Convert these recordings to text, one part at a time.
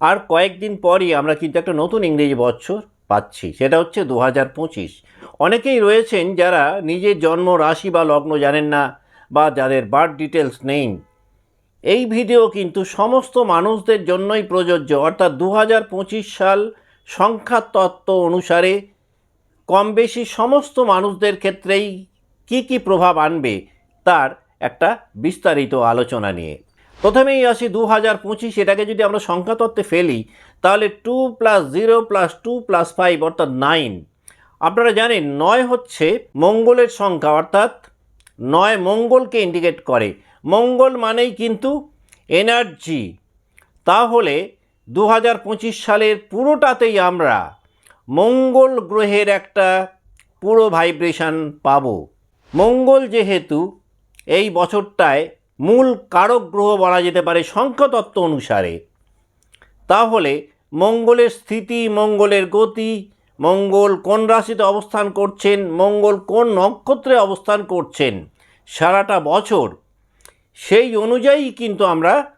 আর কয়েকদিন পরই আমরা কিন্তু একটা নতুন ইংরেজি বছর পাচ্ছি, সেটা হচ্ছে দু হাজার পঁচিশ। অনেকেই রয়েছেন যারা নিজের জন্ম, রাশি বা লগ্ন জানেন না বা যাদের বার্থ ডিটেলস নেই। এই ভিডিও কিন্তু সমস্ত মানুষদের জন্যই প্রযোজ্য, অর্থাৎ দু হাজার পঁচিশ সাল সংখ্যা তত্ত্ব অনুসারে কম বেশি সমস্ত মানুষদের ক্ষেত্রেই কি কি প্রভাব আনবে, তার একটা বিস্তারিত আলোচনা নিয়ে। প্রথমেই আসি দু হাজার পঁচিশ, এটাকে যদি আমরা সংখ্যাতত্ত্বে ফেলি, তাহলে two plus zero plus two plus five অর্থাৎ নাইন। আপনারা জানেন, নয় হচ্ছে মঙ্গলের সংখ্যা, অর্থাৎ নয় মঙ্গলকে ইন্ডিকেট করে। মঙ্গল মানেই কিন্তু এনার্জি তাহলে দু হাজার পঁচিশ সালের পুরোটাতেই আমরা মঙ্গল গ্রহের একটা পুরো ভাইব্রেশন পাবো। মঙ্গল যেহেতু এই বছরটায় মূল কারক গ্রহ বলা যেতে পারে সংখ্যাতত্ত্ব অনুসারে। তাহলে মঙ্গলের স্থিতি, মঙ্গলের গতি, মঙ্গল কোন রাশিতে অবস্থান করছেন, মঙ্গল কোন নক্ষত্রে অবস্থান করছেন, সারাটা বছর। সেই অনুযায়ী কিন্তু আমরা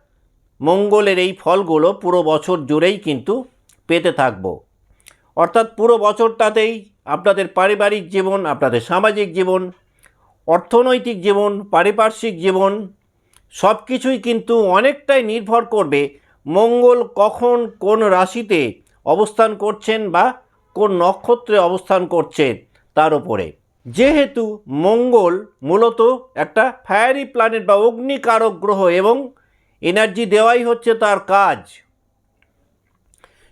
মঙ্গলের এই ফলগুলো পুরো বছর জুড়েই কিন্তু পেতে থাকব। অর্থাৎ পুরো বছরটাতেই আপনাদের পারিবারিক জীবন, আপনাদের সামাজিক জীবন, অর্থনৈতিক জীবন, পারিপার্শ্বিক জীবন সব কিছুই কিন্তু অনেকটাই নির্ভর করবে মঙ্গল কখন কোন রাশিতে অবস্থান করছেন বা কোন নক্ষত্রে অবস্থান করছেন তার উপরে। যেহেতু মঙ্গল মূলত একটা ফায়ারি প্ল্যানেট বা অগ্নিকারক গ্রহ এবং এনার্জি দেওয়াই হচ্ছে তার কাজ।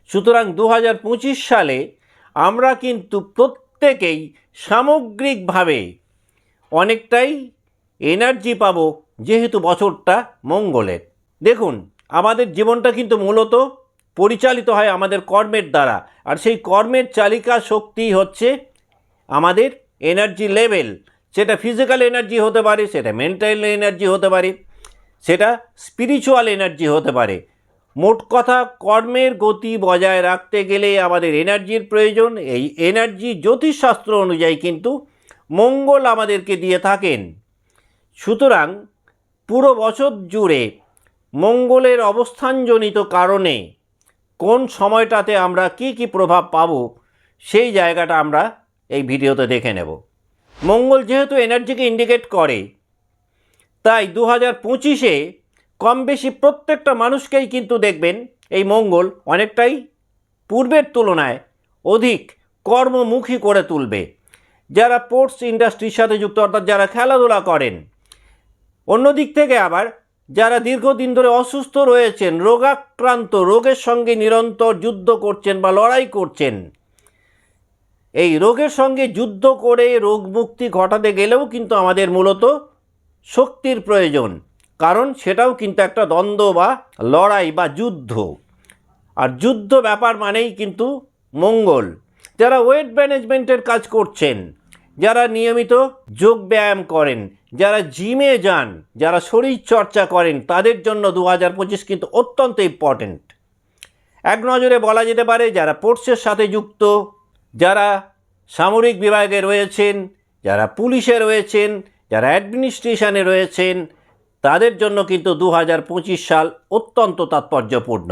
সুতরাং দু হাজার পঁচিশ সালে আমরা কিন্তু প্রত্যেকেই সামগ্রিকভাবে অনেকটাই এনার্জি পাবো যেহেতু বছরটা মঙ্গলের। দেখুন, আমাদের জীবনটা কিন্তু মূলত পরিচালিত হয় আমাদের কর্মের দ্বারা। আর সেই কর্মের চালিকা শক্তি হচ্ছে আমাদের এনার্জি লেভেল সেটা ফিজিক্যাল এনার্জি হতে পারে, সেটা মেন্টাল এনার্জি হতে পারে, সেটা স্পিরিচুয়াল এনার্জি হতে পারে। মোট কথা, কর্মের গতি বজায় রাখতে গেলে আমাদের এনার্জির প্রয়োজন। এই এনার্জি জ্যোতিষশাস্ত্র অনুযায়ী কিন্তু মঙ্গল আমাদেরকে দিয়ে থাকেন। সুতরাং পুরো বছর জুড়ে মঙ্গলের অবস্থানজনিত কারণে কোন সময়টাতে আমরা কি কি প্রভাব পাব, সেই জায়গাটা আমরা এই ভিডিওতে দেখে নেব। মঙ্গল যেহেতু এনার্জিকে ইন্ডিকেট করে, তাই দু হাজার পঁচিশে কম বেশি প্রত্যেকটা মানুষকেই কিন্তু দেখবেন এই মঙ্গল অনেকটাই পূর্বের তুলনায় অধিক কর্মমুখী করে তুলবে। যারা স্পোর্টস ইন্ডাস্ট্রির সাথে যুক্ত, অর্থাৎ যারা খেলাধুলা করেন অন্যদিক থেকে আবার যারা দীর্ঘদিন ধরে অসুস্থ রয়েছেন, রোগাক্রান্ত, রোগের সঙ্গে নিরন্তর যুদ্ধ করছেন বা লড়াই করছেন, এই রোগের সঙ্গে যুদ্ধ করে রোগ মুক্তি ঘটাতে গেলেও কিন্তু আমাদের মূলত শক্তির প্রয়োজন। কারণ সেটাও কিন্তু একটা দ্বন্দ্ব বা লড়াই বা যুদ্ধ। আর যুদ্ধ ব্যাপার মানেই কিন্তু মঙ্গল। যারা ওয়েট ম্যানেজমেন্টের কাজ করছেন যারা নিয়মিত যোগ ব্যায়াম করেন, যারা জিমে যান, যারা শরীর চর্চা করেন, তাদের জন্য দু হাজার পঁচিশ কিন্তু অত্যন্ত ইম্পর্ট্যান্ট এক নজরে বলা যেতে পারে যারা স্পোর্টসের সাথে যুক্ত, যারা সামরিক বিভাগে রয়েছেন, যারা পুলিশে রয়েছেন, যারা অ্যাডমিনিস্ট্রেশনে রয়েছেন, তাদের জন্য কিন্তু দু হাজার পঁচিশ সাল অত্যন্ত তাৎপর্যপূর্ণ।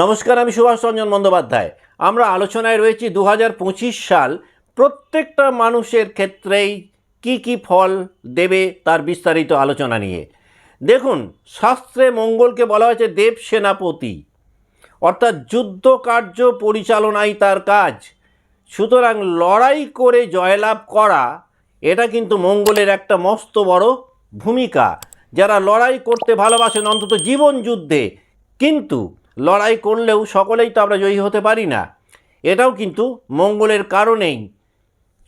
নমস্কার, আমি সুভাষ রঞ্জন বন্দ্যোপাধ্যায়। আমরা আলোচনায় রয়েছি দু হাজার পঁচিশ সাল প্রত্যেকটা মানুষের ক্ষেত্রেই কি কি ফল দেবে তার বিস্তারিত আলোচনা নিয়ে। দেখুন, শাস্ত্রে মঙ্গলকে বলা হয়েছে দেব সেনাপতি। অর্থাৎ যুদ্ধ কার্য পরিচালনাই তার কাজ। সুতরাং লড়াই করে জয়লাভ করা, এটা কিন্তু মঙ্গলের একটা মস্ত বড় ভূমিকা। যারা লড়াই করতে ভালোবাসেন, অন্তত জীবন যুদ্ধে। কিন্তু লড়াই করলেও সকলেই তো আমরা জয়ী হতে পারি না। এটাও কিন্তু মঙ্গলের কারণেই।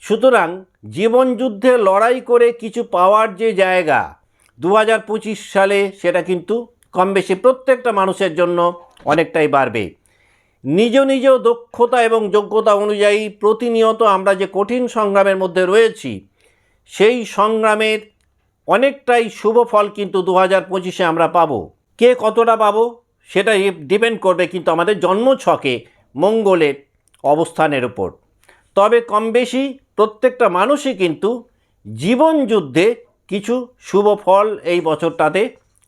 সুতরাং জীবনযুদ্ধে লড়াই করে কিছু পাওয়ার যে জায়গা দু হাজার পঁচিশ সালে সেটা কিন্তু কম বেশি প্রত্যেকটা মানুষের জন্য অনেকটাই বাড়বে। নিজ নিজ দক্ষতা এবং যোগ্যতা অনুযায়ী প্রতিনিয়ত আমরা যে কঠিন সংগ্রামের মধ্যে রয়েছি, সেই সংগ্রামের অনেকটাই শুভ ফল কিন্তু দু হাজার পঁচিশে আমরা পাবো। কে কতটা পাবো? সেটা ডিপেন্ড করবে কিন্তু আমাদের জন্মছকে মঙ্গলের অবস্থানের উপর। তবে কম বেশি প্রত্যেকটা মানুষই কিন্তু জীবন যুদ্ধে কিছু শুভ ফল এই বছরটাতে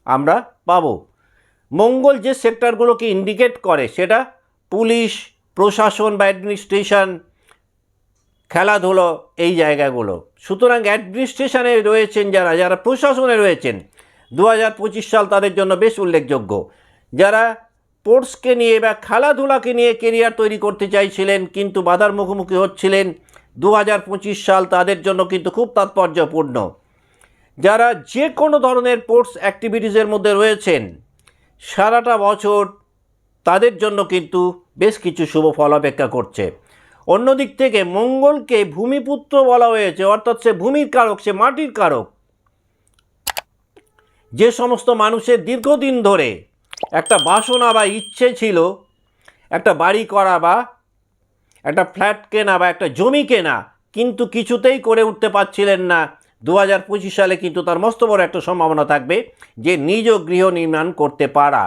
আমরা পাবো। মঙ্গল যে সেক্টরগুলোকে ইন্ডিকেট করে সেটা পুলিশ, প্রশাসন বা অ্যাডমিনিস্ট্রেশন খেলাধুলো এই জায়গাগুলো। সুতরাং অ্যাডমিনিস্ট্রেশনে রয়েছেন যারা যারা প্রশাসনে রয়েছেন দু হাজার পঁচিশ সাল তাদের জন্য বেশ উল্লেখযোগ্য। যারা স্পোর্টসকে নিয়ে বা খেলাধুলাকে নিয়ে কেরিয়ার তৈরি করতে চাইছিলেন, কিন্তু বাধার মুখোমুখি হচ্ছিলেন দু হাজার পঁচিশ সাল তাদের জন্য কিন্তু খুব তাৎপর্যপূর্ণ। যারা যে কোনো ধরনের স্পোর্টস অ্যাক্টিভিটিসের মধ্যে রয়েছেন, সারাটা বছর তাদের জন্য কিন্তু বেশ কিছু শুভ ফল অপেক্ষা করছে। অন্যদিক থেকে মঙ্গলকে ভূমিপুত্র বলা হয়েছে, অর্থাৎ সে ভূমির কারক, সে মাটির কারক। যে সমস্ত মানুষের দীর্ঘদিন ধরে একটা বাসনা বা ইচ্ছে ছিল, একটা বাড়ি করা বা একটা ফ্ল্যাট কেনা বা একটা জমি কেনা, কিন্তু কিছুতেই করে উঠতে পারছিলেন না। দু হাজার পঁচিশ সালে কিন্তু তার মস্ত বড় একটা সম্ভাবনা থাকবে যে নিজ গৃহ নির্মাণ করতে পারা।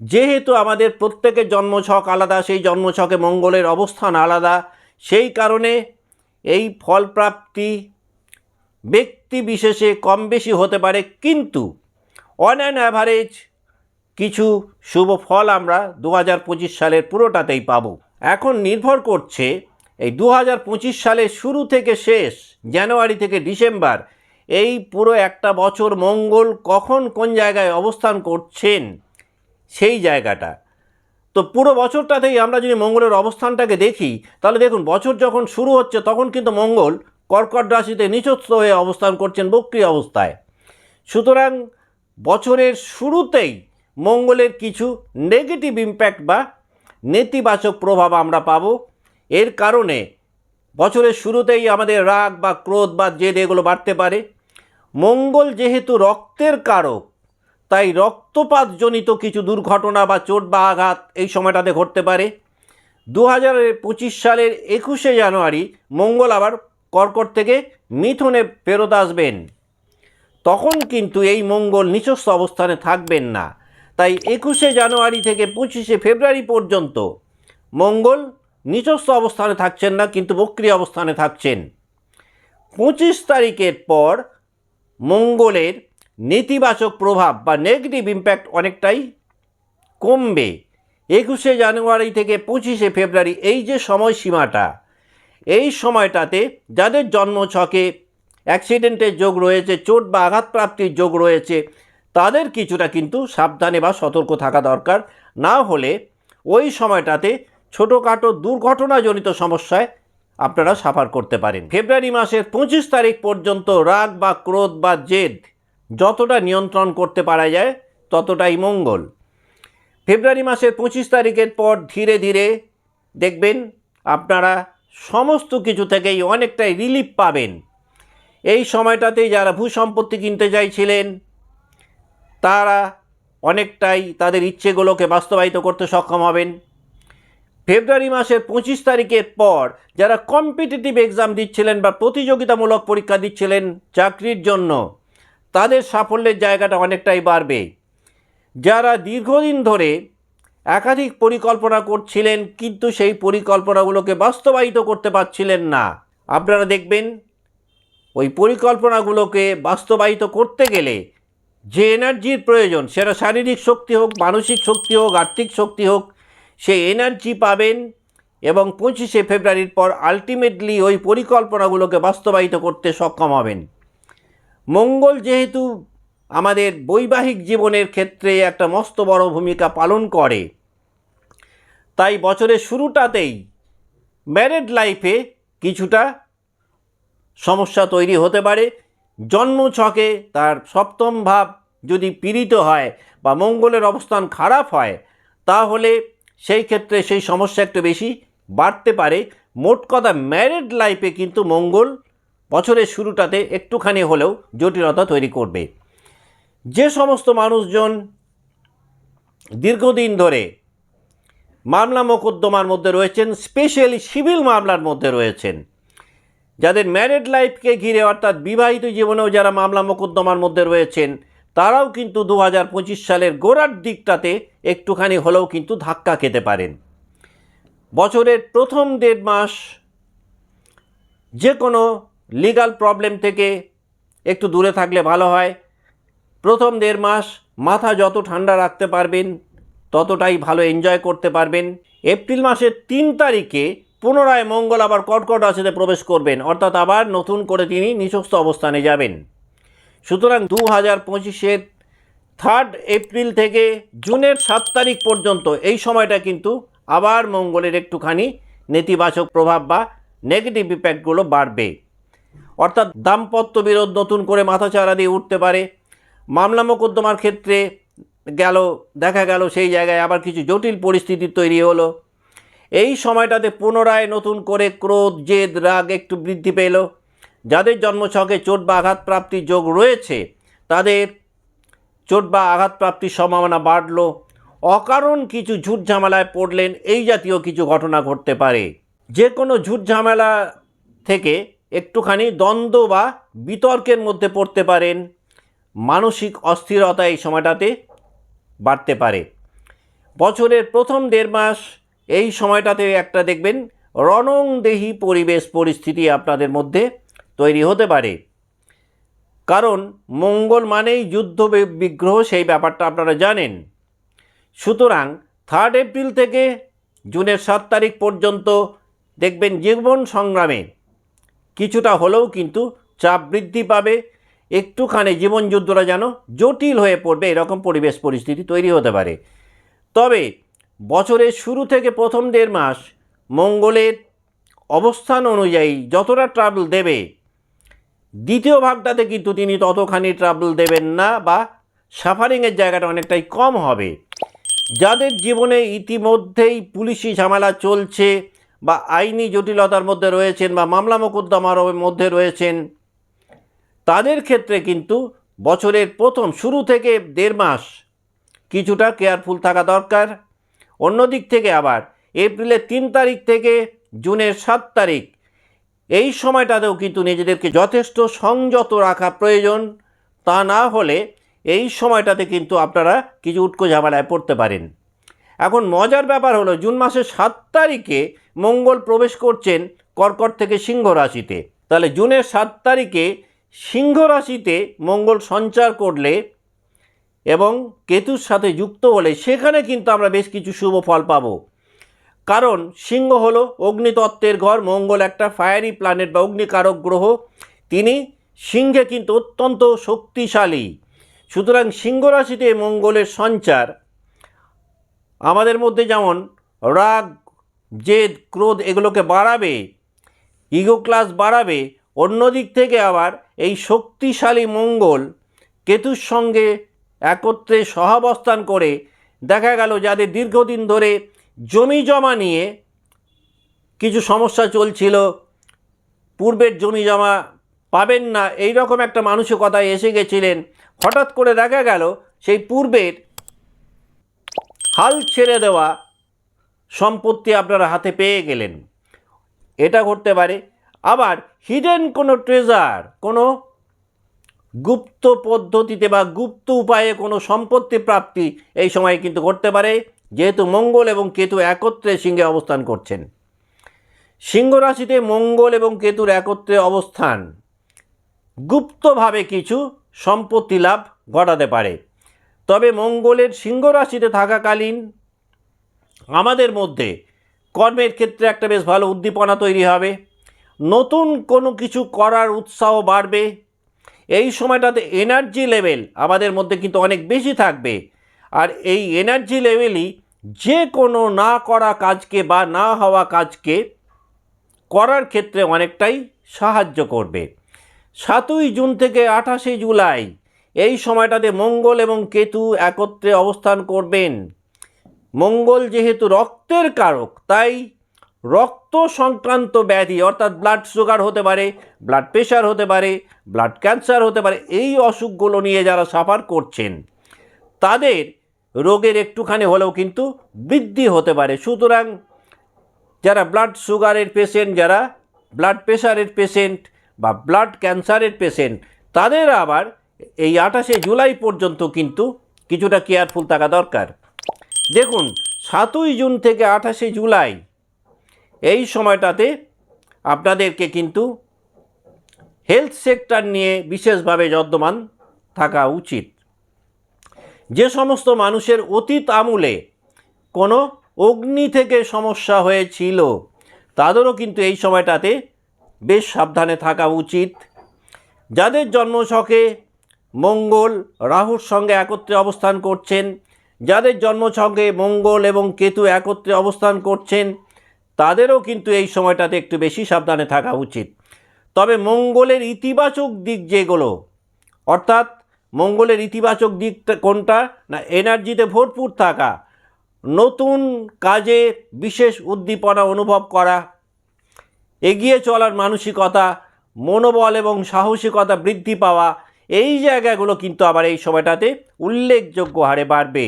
যেহেতু আমাদের প্রত্যেকের জন্মছক আলাদা, সেই জন্মছকে মঙ্গলের অবস্থান আলাদা, সেই কারণে এই ফলপ্রাপ্তি ব্যক্তি বিশেষে কম বেশি হতে পারে, কিন্তু অন অ্যান অ্যাভারেজ কিছু শুভ ফল আমরা দু হাজার পঁচিশ সালের পুরোটাতেই পাবো। এখন নির্ভর করছে এই দু হাজার পঁচিশ সালের শুরু থেকে শেষ, জানুয়ারি থেকে ডিসেম্বর, এই পুরো একটা বছর মঙ্গল কখন কোন জায়গায় অবস্থান করছেন সেই জায়গাটা। তো পুরো বছরটাতেই আমরা যদি মঙ্গলের অবস্থানটাকে দেখি, তাহলে দেখুন বছর যখন শুরু হচ্ছে তখন কিন্তু মঙ্গল কর্কট রাশিতে নিচস্থ হয়ে অবস্থান করছেন বক্রি অবস্থায়। সুতরাং বছরের শুরুতেই মঙ্গলের কিছু নেগেটিভ ইম্প্যাক্ট বা নেতিবাচক প্রভাব আমরা পাব। এর কারণে বছরের শুরুতেই আমাদের রাগ বা ক্রোধ বা জেদ এগুলো বাড়তে পারে। মঙ্গল যেহেতু রক্তের কারক, তাই রক্তপাতজনিত কিছু দুর্ঘটনা বা চোট বা আঘাত এই সময়টাতে ঘটতে পারে। দু হাজার পঁচিশ সালের একুশে জানুয়ারি মঙ্গল আবার কর্কট থেকে মিথুনে ফেরত আসবেন। তখন কিন্তু এই মঙ্গল নিচস্থ অবস্থানে থাকবেন না। তাই একুশে জানুয়ারি থেকে পঁচিশে ফেব্রুয়ারি পর্যন্ত মঙ্গল নিচস্থ অবস্থানে থাকছেন না, কিন্তু বক্রি অবস্থানে থাকছেন। পঁচিশ তারিখের পর মঙ্গলের নেতিবাচক প্রভাব বা নেগেটিভ ইম্প্যাক্ট অনেকটাই কমবে। একুশে জানুয়ারি থেকে পঁচিশে ফেব্রুয়ারি এই যে সময়সীমাটা, এই সময়টাতে যাদের জন্মছকে অ্যাক্সিডেন্টের যোগ রয়েছে, চোট বা আঘাতপ্রাপ্তির যোগ রয়েছে তাদের কিছুটা কিন্তু সাবধানে বা সতর্ক থাকা দরকার। না হলে ওই সময়টাতে ছোটোখাটো দুর্ঘটনাজনিত সমস্যায় আপনারা সাফার করতে পারেন। ফেব্রুয়ারি মাসের পঁচিশ তারিখ পর্যন্ত রাগ বা ক্রোধ বা জেদ যতটা নিয়ন্ত্রণ করতে পারা যায় ততটাই মঙ্গল। ফেব্রুয়ারি মাসের পঁচিশ তারিখের পর ধীরে ধীরে দেখবেন আপনারা সমস্ত কিছু থেকেই অনেকটাই রিলিফ পাবেন। এই সময়টাতেই যারা ভূসম্পত্তি কিনতে চাইছিলেন তারা অনেকটাই তাদের ইচ্ছেগুলোকে বাস্তবায়িত করতে সক্ষম হবেন। ফেব্রুয়ারি মাসের পঁচিশ তারিখের পর যারা কম্পিটিটিভ এক্সাম দিচ্ছিলেন বা প্রতিযোগিতামূলক পরীক্ষা দিচ্ছিলেন চাকরির জন্য, তাদের সাফল্যের জায়গাটা অনেকটাই বাড়বে। যারা দীর্ঘদিন ধরে একাধিক পরিকল্পনা করছিলেন কিন্তু সেই পরিকল্পনাগুলোকে বাস্তবায়িত করতে পারছিলেন না, আপনারা দেখবেন, ওই পরিকল্পনাগুলোকে বাস্তবায়িত করতে গেলে যে এনার্জির প্রয়োজন, সেটা শারীরিক শক্তি হোক, মানসিক শক্তি হোক, আর্থিক শক্তি হোক সেই এনার্জি পাবেন এবং পঁচিশে ফেব্রুয়ারির পর আলটিমেটলি ওই পরিকল্পনাগুলোকে বাস্তবায়িত করতে সক্ষম হবেন। মঙ্গল যেহেতু আমাদের বৈবাহিক জীবনের ক্ষেত্রে একটা মস্ত বড় ভূমিকা পালন করে, তাই বছরের শুরুটাতেই ম্যারেড লাইফে কিছুটা সমস্যা তৈরি হতে পারে। জন্মছকে তার সপ্তম ভাব যদি পীড়িত হয় বা মঙ্গলের অবস্থান খারাপ হয়, তাহলে সেই ক্ষেত্রে সেই সমস্যা একটু বেশি বাড়তে পারে। মোট কথা ম্যারেড লাইফে কিন্তু মঙ্গল বছরের শুরুটাতে একটুখানি হলেও জটিলতা তৈরি করবে। যে সমস্ত মানুষজন দীর্ঘদিন ধরে মামলা মোকদ্দমার মধ্যে রয়েছেন স্পেশালি সিভিল মামলার মধ্যে রয়েছেন যাদের ম্যারেড লাইফকে ঘিরে অর্থাৎ বিবাহিত জীবনেও যারা মামলা মোকদ্দমার মধ্যে রয়েছেন, তারাও কিন্তু দু হাজার পঁচিশ সালের গোড়ার দিকটাতে একটুখানি হলেও কিন্তু ধাক্কা খেতে পারেন। বছরের প্রথম দেড় মাস যে কোনো লিগাল প্রবলেম থেকে একটু দূরে থাকলে ভালো হয়। প্রথম দেড় মাস মাথা যত ঠান্ডা রাখতে পারবেন, ততটাই ভালো এনজয় করতে পারবেন। এপ্রিল মাসের তিন তারিখে পুনরায় মঙ্গল আবার কটকট রাশিতে প্রবেশ করবেন। অর্থাৎ আবার নতুন করে তিনি নিঃস্ব অবস্থানে যাবেন। সুতরাং দু হাজার পঁচিশের থার্ড এপ্রিল থেকে জুনের সাত তারিখ পর্যন্ত এই সময়টা কিন্তু আবার মঙ্গলের একটুখানি নেতিবাচক প্রভাব বা নেগেটিভ ইম্প্যাক্টগুলো বাড়বে। অর্থাৎ দাম্পত্য বিরোধ নতুন করে মাথাচাড়া দিয়ে উঠতে পারে। মামলা মোকদ্দমার ক্ষেত্রে গেল, দেখা গেল, সেই জায়গায় আবার কিছু জটিল পরিস্থিতি তৈরি হলো। এই সময়টাতে পুনরায় নতুন করে ক্রোধ, জেদ, রাগ একটু বৃদ্ধি পেল। যাদের জন্মছকে চোট বা আঘাত প্রাপ্তির যোগ রয়েছে, তাদের চোট বা আঘাতপ্রাপ্তির সম্ভাবনা বাড়ল। অকারণ কিছু ঝুট ঝামেলায় পড়লেন, এই জাতীয় কিছু ঘটনা ঘটতে পারে। যে কোনো ঝুট ঝামেলা থেকে একটুখানি দ্বন্দ্ব বা বিতর্কের মধ্যে পড়তে পারেন। মানসিক অস্থিরতা এই সময়টাতে বাড়তে পারে। বছরের প্রথম দেড় মাস এই সময়টাতে একটা দেখবেন রণংদেহী পরিবেশ পরিস্থিতি আপনাদের মধ্যে তৈরি হতে পারে। কারণ মঙ্গল মানেই যুদ্ধ বিগ্রহ, সেই ব্যাপারটা আপনারা জানেন। সুতরাং থার্ড এপ্রিল থেকে জুনের সাত তারিখ পর্যন্ত দেখবেন জীবন সংগ্রামে কিছুটা হলেও কিন্তু চাপ বৃদ্ধি পাবে। একটুখানি জীবনযুদ্ধটা যেন জটিল হয়ে পড়বে, এরকম পরিবেশ পরিস্থিতি তৈরি হতে পারে। তবে বছরের শুরু থেকে প্রথম দেড় মাস মঙ্গলের অবস্থান অনুযায়ী যতটা ট্রাভেল দেবে, দ্বিতীয় ভাগটাতে কিন্তু তিনি ততখানি ট্রাভেল দেবেন না বা সাফারিংয়ের জায়গাটা অনেকটাই কম হবে। যাদের জীবনে ইতিমধ্যেই পুলিশি ঝামেলা চলছে বা আইনি জটিলতার মধ্যে রয়েছেন বা মামলা মোকদ্দমার মধ্যে রয়েছেন, তাদের ক্ষেত্রে কিন্তু বছরের প্রথম শুরু থেকে দেড় মাস কিছুটা কেয়ারফুল থাকা দরকার। অন্যদিক থেকে আবার এপ্রিলের তিন তারিখ থেকে জুনের সাত তারিখ। এই সময়টাতেও কিন্তু নিজেদেরকে যথেষ্ট সংযত রাখা প্রয়োজন। তা না হলে এই সময়টাতে কিন্তু আপনারা কিছু উটকো ঝামেলায় পড়তে পারেন। এখন মজার ব্যাপার হলো জুন মাসের সাত তারিখে মঙ্গল প্রবেশ করছেন কর্কট থেকে সিংহ রাশিতে। তাহলে জুনের সাত তারিখে সিংহ রাশিতে মঙ্গল সঞ্চার করলে এবং কেতুর সাথে যুক্ত হলে সেখানে কিন্তু আমরা বেশ কিছু শুভ ফল পাবো। কারণ সিংহ হলো অগ্নিতত্ত্বের ঘর, মঙ্গল একটা ফায়ারি প্ল্যানেট বা অগ্নিকারক গ্রহ। তিনি সিংহে কিন্তু অত্যন্ত শক্তিশালী। সুতরাং সিংহ রাশিতে মঙ্গলের সঞ্চার আমাদের মধ্যে যেমন রাগ, জেদ, ক্রোধ এগুলোকে বাড়াবে ইগো ক্লাস বাড়াবে, অন্যদিক থেকে আবার এই শক্তিশালী মঙ্গল কেতুর সঙ্গে একত্রে সহাবস্থান করে দেখা গেল যাদের দীর্ঘদিন ধরে জমি জমা নিয়ে কিছু সমস্যা চলছিল, পূর্বের জমি জমা পাবেন না এই রকম একটা মানসিকতায় এসে গেছিলেন। হঠাৎ করে দেখা গেল সেই পূর্বের হাল ছেড়ে দেওয়া সম্পত্তি আপনারা হাতে পেয়ে গেলেন। এটা ঘটতে পারে। আবার হিডেন কোনো ট্রেজার কোনো গুপ্ত পদ্ধতিতে বা গুপ্ত উপায়ে কোনো সম্পত্তি প্রাপ্তি এই সময় কিন্তু ঘটতে পারে, যেহেতু মঙ্গল এবং কেতু একত্রে সিংহে অবস্থান করছেন। সিংহ রাশিতে মঙ্গল এবং কেতুর একত্রে অবস্থান। গুপ্তভাবে কিছু সম্পত্তি লাভ ঘটাতে পারে। তবে মঙ্গলের সিংহ রাশিতে থাকাকালীন আমাদের মধ্যে কর্মের ক্ষেত্রে একটা বেশ ভালো উদ্দীপনা তৈরি হবে। নতুন কোনো কিছু করার উৎসাহ বাড়বে। এই সময়টাতে এনার্জি লেভেল আমাদের মধ্যে কিন্তু অনেক বেশি থাকবে। আর এই এনার্জি লেভেলই যে কোনো না করা কাজকে বা না হওয়া কাজকে করার ক্ষেত্রে অনেকটাই সাহায্য করবে। সাতই জুন থেকে আঠাশে জুলাই এই সময়টাতে মঙ্গল এবং কেতু একত্রে অবস্থান করবেন। মঙ্গল যেহেতু রক্তের কারক, তাই রক্ত সংক্রান্ত ব্যাধি, অর্থাৎ ব্লাড সুগার হতে পারে ব্লাড প্রেশার হতে পারে ব্লাড ক্যান্সার হতে পারে, এই অসুখগুলো নিয়ে যারা সাফার করছেন, তাদের রোগের একটুখানি হলেও কিন্তু বৃদ্ধি হতে পারে। সুতরাং যারা ব্লাড সুগারের পেশেন্ট যারা ব্লাড প্রেশারের পেশেন্ট বা ব্লাড ক্যান্সারের পেশেন্ট তাদের আবার এই আঠাশে জুলাই পর্যন্ত কিন্তু কিছুটা কেয়ারফুল থাকা দরকার। দেখুন, সাতই জুন থেকে আঠাশে জুলাই এই সময়টাতে আপনাদেরকে কিন্তু হেলথ সেক্টর নিয়ে বিশেষভাবে যদ্যমান থাকা উচিত। যে সমস্ত মানুষের অতীত আমূলে কোনো অগ্নি থেকে সমস্যা হয়েছিল, তাদেরও কিন্তু এই সময়টাতে বেশ সাবধানে থাকা উচিত। যাদের জন্মছকে মঙ্গল, রাহুর সঙ্গে একত্রে অবস্থান করছেন, যাদের জন্মছকে মঙ্গল এবং কেতু একত্রে অবস্থান করছেন তাদেরও কিন্তু এই সময়টাতে একটু বেশি সাবধানে থাকা উচিত। তবে মঙ্গলের ইতিবাচক দিক যেগুলো, অর্থাৎ মঙ্গলের ইতিবাচক দিকটা কোনটা? না, এনার্জিতে ভরপুর থাকা, নতুন কাজে বিশেষ উদ্দীপনা অনুভব করা, এগিয়ে চলার মানসিকতা, মনোবল এবং সাহসিকতা বৃদ্ধি পাওয়া, এই জায়গাগুলো কিন্তু আবার এই সময়টাতে উল্লেখযোগ্য হারে বাড়বে।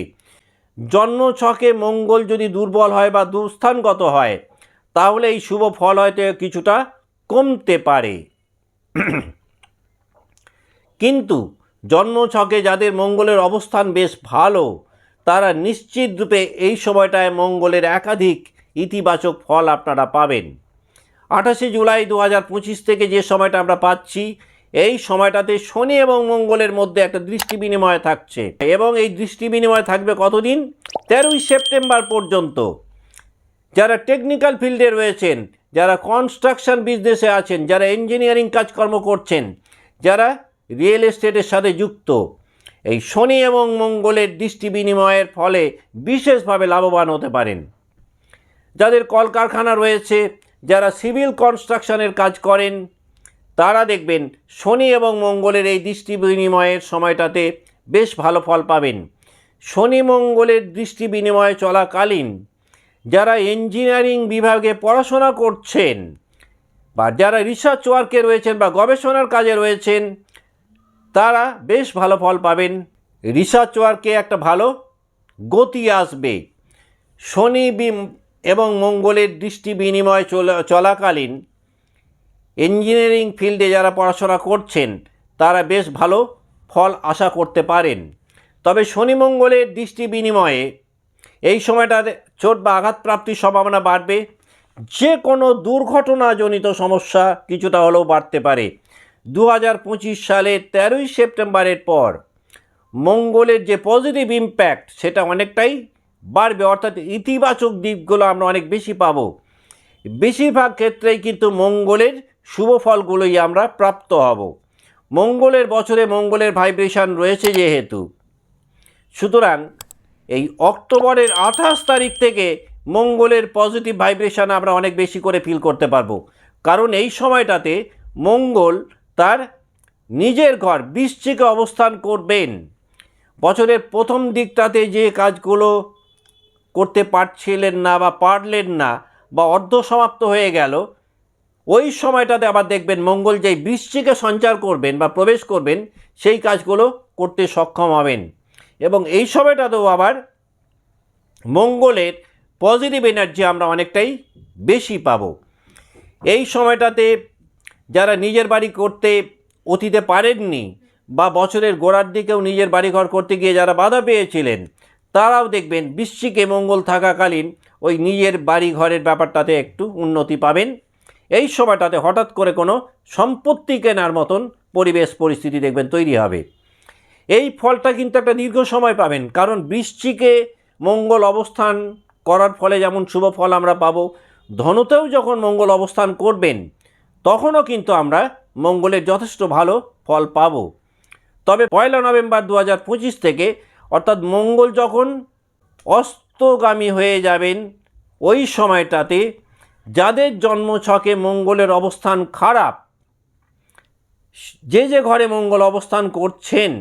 জন্মছকে মঙ্গল যদি দুর্বল হয় বা দুস্থানগত হয় তাহলে এই শুভ ফল হয়তো কিছুটা কমতে পারে। কিন্তু জন্মছকে যাদের মঙ্গলের অবস্থান বেশ ভালো, তারা নিশ্চিত রূপে এই সময়টায় মঙ্গলের একাধিক ইতিবাচক ফল আপনারা পাবেন। আঠাশে জুলাই দু হাজার পঁচিশ থেকে যে সময়টা আমরা পাচ্ছি, এই সময়টাতে শনি এবং মঙ্গলের মধ্যে একটা দৃষ্টি বিনিময় থাকছে। এবং এই দৃষ্টি বিনিময় থাকবে কতদিন? তেরোই সেপ্টেম্বর পর্যন্ত। যারা টেকনিক্যাল ফিল্ডে রয়েছেন, যারা কনস্ট্রাকশন বিজনেসে আছেন, যারা ইঞ্জিনিয়ারিং কাজকর্ম করছেন, যারা রিয়েল এস্টেটের সাথে যুক্ত, এই শনি এবং মঙ্গলের দৃষ্টি বিনিময়ের ফলে বিশেষভাবে লাভবান হতে পারেন। যাদের কলকারখানা রয়েছে, যারা সিভিল কনস্ট্রাকশনের কাজ করেন, তারা দেখবেন শনি এবং মঙ্গলের এই দৃষ্টি বিনিময়ের সময়টাতে বেশ ভালো ফল পাবেন। শনি মঙ্গলের দৃষ্টি বিনিময় চলাকালীন যারা ইঞ্জিনিয়ারিং বিভাগে পড়াশোনা করছেন বা যারা রিসার্চ ওয়ার্কে রয়েছেন বা গবেষণার কাজে রয়েছেন, তারা বেশ ভালো ফল পাবেন। রিসার্চ ওয়ার্কে একটা ভালো গতি আসবে। শনি এবং মঙ্গলের দৃষ্টি বিনিময় চলা, চলাকালীন ইঞ্জিনিয়ারিং ফিল্ডে যারা পড়াশোনা করছেন, তারা বেশ ভালো ফল আশা করতে পারেন। তবে শনি, মঙ্গলের দৃষ্টি বিনিময়ে এই সময়টাতে চোট বা আঘাতপ্রাপ্তির সম্ভাবনা বাড়বে। যে কোনো দুর্ঘটনাজনিত সমস্যা কিছুটা হলেও বাড়তে পারে। দু হাজার পঁচিশ সালের তেরোই সেপ্টেম্বরের পর মঙ্গলের যে পজিটিভ ইম্প্যাক্ট, সেটা অনেকটাই বাড়বে। অর্থাৎ ইতিবাচক দিকগুলো আমরা অনেক বেশি পাবো। বেশিরভাগ ক্ষেত্রেই কিন্তু মঙ্গলের শুভ ফলগুলোই আমরা প্রাপ্ত হব। মঙ্গলের বছরে মঙ্গলের ভাইব্রেশন রয়েছে যেহেতু। সুতরাং এই অক্টোবরের আঠাশ তারিখ থেকে মঙ্গলের পজিটিভ ভাইব্রেশন আমরা অনেক বেশি করে ফিল করতে পারব। কারণ এই সময়টাতে মঙ্গল তার নিজের ঘর, বৃশ্চিকে অবস্থান করবেন। বছরের প্রথম দিকটাতে যে কাজগুলো করতে পারছিলেন না বা পারলেন না বা অর্ধ সমাপ্ত হয়ে গেল, ওই সময়টাতে আবার দেখবেন মঙ্গল যেই বৃশ্চিকে সঞ্চার করবেন বা প্রবেশ করবেন, সেই কাজগুলো করতে সক্ষম হবেন। এবং এই সময়টাতেও আবার মঙ্গলের পজিটিভ এনার্জি আমরা অনেকটাই বেশি পাবো। এই সময়টাতে যারা নিজের বাড়ি করতে অতীতে পারেননি বা বছরের গোড়ার দিকেও নিজের বাড়িঘর করতে গিয়ে যারা বাধা পেয়েছিলেন, তারাও দেখবেন বৃশ্চিকে মঙ্গল থাকাকালীন ওই নিজের বাড়ি ঘরের ব্যাপারটাতে একটু উন্নতি পাবেন। এই সময়টাতে হঠাৎ করে কোনো সম্পত্তি কেনার মতন পরিবেশ, পরিস্থিতি দেখবেন তৈরি হবে। এই ফলটা কিন্তু একটা দীর্ঘ সময় পাবেন, কারণ বৃশ্চিকে মঙ্গল অবস্থান করার ফলে যেমন শুভ ফল আমরা পাবো, ধনুতেও যখন মঙ্গল অবস্থান করবেন, তখনও কিন্তু আমরা মঙ্গলের যথেষ্ট ভালো ফল পাব। তবে পয়লা নভেম্বর দু হাজার পঁচিশ থেকে, অর্থাৎ মঙ্গল যখন অস্তগামী হয়ে যাবেন, ওই সময়টাতে যাদের জন্মছকে মঙ্গলের অবস্থান খারাপ, যে যে ঘরে মঙ্গল অবস্থান করছেন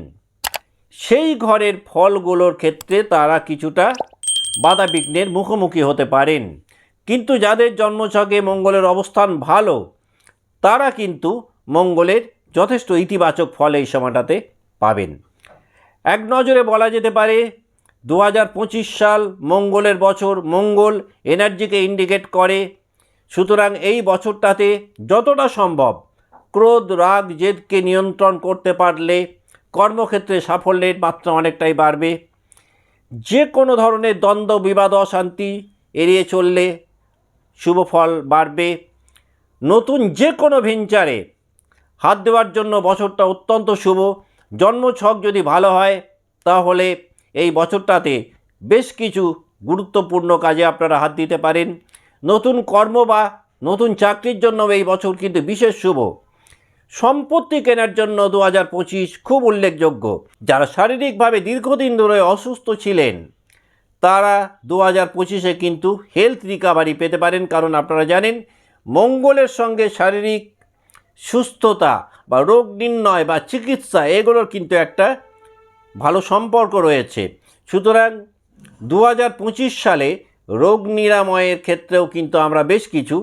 সেই ঘরের ফলগুলোর ক্ষেত্রে তারা কিছুটা বাধা বিঘ্নের মুখোমুখি হতে পারেন। কিন্তু যাদের জন্মছকে মঙ্গলের অবস্থান ভালো, তারা কিন্তু মঙ্গলের যথেষ্ট ইতিবাচক ফল এই সময়টাতে পাবেন। এক নজরে বলা যেতে পারে দু হাজার পঁচিশ সাল মঙ্গলের বছর মঙ্গল এনার্জিকে ইন্ডিকেট করে। সুতরাং এই বছরটাতে যতটা সম্ভব ক্রোধ, রাগ, জেদকে নিয়ন্ত্রণ করতে পারলে কর্মক্ষেত্রে সাফল্যের মাত্রা অনেকটাই বাড়বে। যে কোনো ধরনের দ্বন্দ্ব, বিবাদ, অশান্তি এড়িয়ে চললে শুভ ফল বাড়বে। নতুন যে কোনো ভেঞ্চারে হাত দেওয়ার জন্য বছরটা অত্যন্ত শুভ। জন্মছক যদি ভালো হয়, তাহলে এই বছরটাতে বেশ কিছু গুরুত্বপূর্ণ কাজে আপনারা হাত দিতে পারেন। নতুন কর্ম বা নতুন চাকরির জন্য এই বছর কিন্তু বিশেষ শুভ। সম্পত্তি কেনার জন্য দু হাজার পঁচিশ খুব উল্লেখযোগ্য। যারা শারীরিকভাবে দীর্ঘদিন ধরে অসুস্থ ছিলেন, তারা দু হাজার পঁচিশে কিন্তু হেলথ রিকাভারি পেতে পারেন। কারণ আপনারা জানেন, মঙ্গলের সঙ্গে শারীরিক সুস্থতা বা রোগ নির্ণয় বা চিকিৎসা, এগুলোর কিন্তু একটা ভালো সম্পর্ক রয়েছে। সুতরাং দু হাজার পঁচিশ সালে রোগ নিরাময়ের ক্ষেত্রেও কিন্তু আমরা বেশ কিছু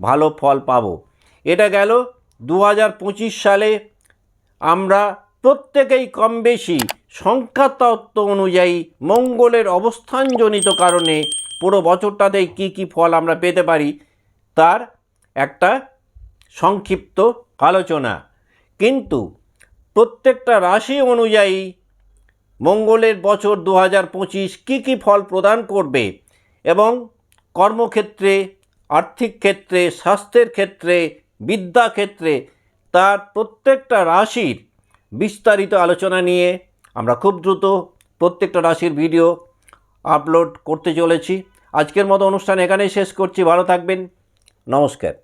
ভালো ফল পাবো। এটা গেল দু হাজার পঁচিশ সালে আমরা প্রত্যেকেই কম বেশি সংখ্যাতত্ত্ব অনুযায়ী মঙ্গলের অবস্থানজনিত কারণে পুরো বছরটাতেই কী কী ফল আমরা পেতে পারি তার একটা সংক্ষিপ্ত আলোচনা। কিন্তু প্রত্যেকটা রাশি অনুযায়ী মঙ্গলের বছর দু হাজার পঁচিশ কী কী ফল প্রদান করবে এবং কর্মক্ষেত্রে, আর্থিক ক্ষেত্রে, স্বাস্থ্যের ক্ষেত্রে বিদ্যা ক্ষেত্রে তার প্রত্যেকটা রাশির বিস্তারিত আলোচনা নিয়ে আমরা খুব দ্রুত প্রত্যেকটা রাশির ভিডিও আপলোড করতে চলেছি। আজকের মতো অনুষ্ঠান এখানেই শেষ করছি। ভালো থাকবেন। নমস্কার।